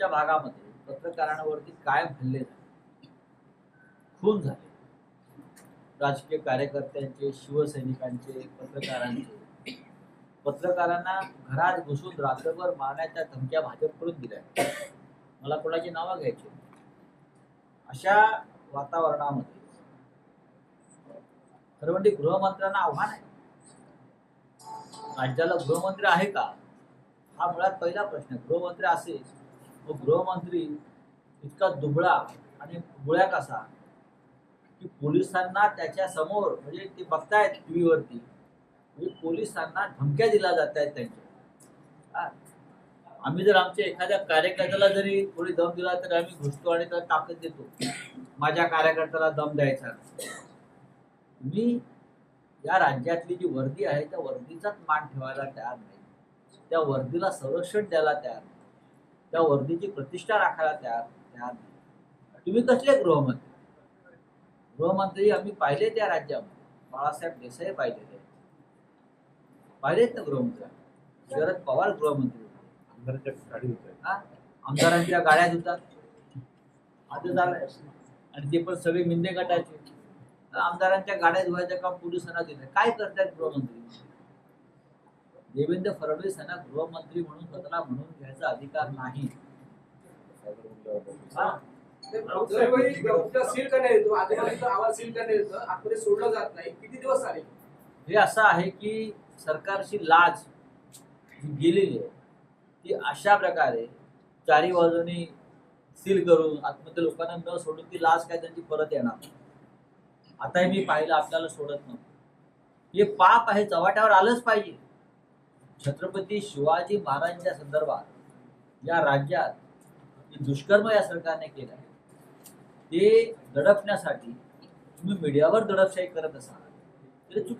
तुमच्या भागामध्ये पत्रकारांवरती काय हल्ले झाले खून झाले. राजकीय कार्यकर्त्यांचे शिवसैनिकांचे पत्रकारांचे. पत्रकारांना घरात घुसून रात्रभर मारण्याच्या धमक्या भाजपकडून दिल्या. मला कोणाची नावं घ्यायची? अशा वातावरणामध्ये खरं म्हणजे गृहमंत्र्यांना आव्हान आहे. राज्याला गृहमंत्री आहे का? हा मुळात पहिला प्रश्न गृहमंत्री असेल व गृहमंत्री इतका दुबळा आणि गुळ्या कसा की पोलिसांना त्याच्यासमोर म्हणजे ते बघतायत टीव्हीवरती म्हणजे पोलिसांना धमक्या दिल्या जात आहेत त्यांच्या आम्ही जर आमच्या एखाद्या कार्यकर्त्याला जरी थोडी दम दिला तर आम्ही घुसतो आणि त्याला ताकद देतो. माझ्या कार्यकर्त्याला दम द्यायचा. मी या राज्यातली जी वर्दी आहे त्या वर्दीचाच मान ठेवायला तयार नाही. त्या वर्दीला संरक्षण द्यायला तयार नाही. त्या वर्दीची प्रतिष्ठा राखायला तयार तयार नाही. तुम्ही कसले गृहमंत्री? गृहमंत्री आम्ही पाहिले त्या राज्यामध्ये. बाळासाहेब देसाई पाहिलेले आहेत. पाहिलेत ना गृहमंत्री? शरद पवार गृहमंत्री. आमदाराच्या गाडी होत हा? आमदारांच्या गाड्या धुतात आता झालंय. आणि ते पण सगळे मिंदे गटाचे. आमदारांच्या गाड्या धुवायचं काम पोलिसांना दिलं काय करतायत गृहमंत्री? देवेंद्र फडणवीस यांना गृहमंत्री म्हणून स्वतःला म्हणून घ्यायचा अधिकार नाही. हा? ते दरवेळी गौरीचा सील करण्यात येतो? आजूबाजूचा आवाज सील करण्यात येतं? आतमध्ये सोडलं जात नाही. किती दिवस चालेल हे असं आहे की सरकारची लाज जी गेलेली आहे ती अशा प्रकारे चारी बाजूनी सील करून आतमध्ये लोकांना न सोडून ती लाज काय त्यांची परत येणार. आताही मी पाहिलं आपल्याला सोडत नव्हतं. हे पाप आहे चव्हाट्यावर आलंच पाहिजे. छत्रपती शिवाजी महाराजांच्या संदर्भात या राज्यात जे दुष्कर्म या सरकारने केलं आहे ते दडपण्यासाठी तुम्ही मीडियावर दडपशाही करत असाल तरी चुकी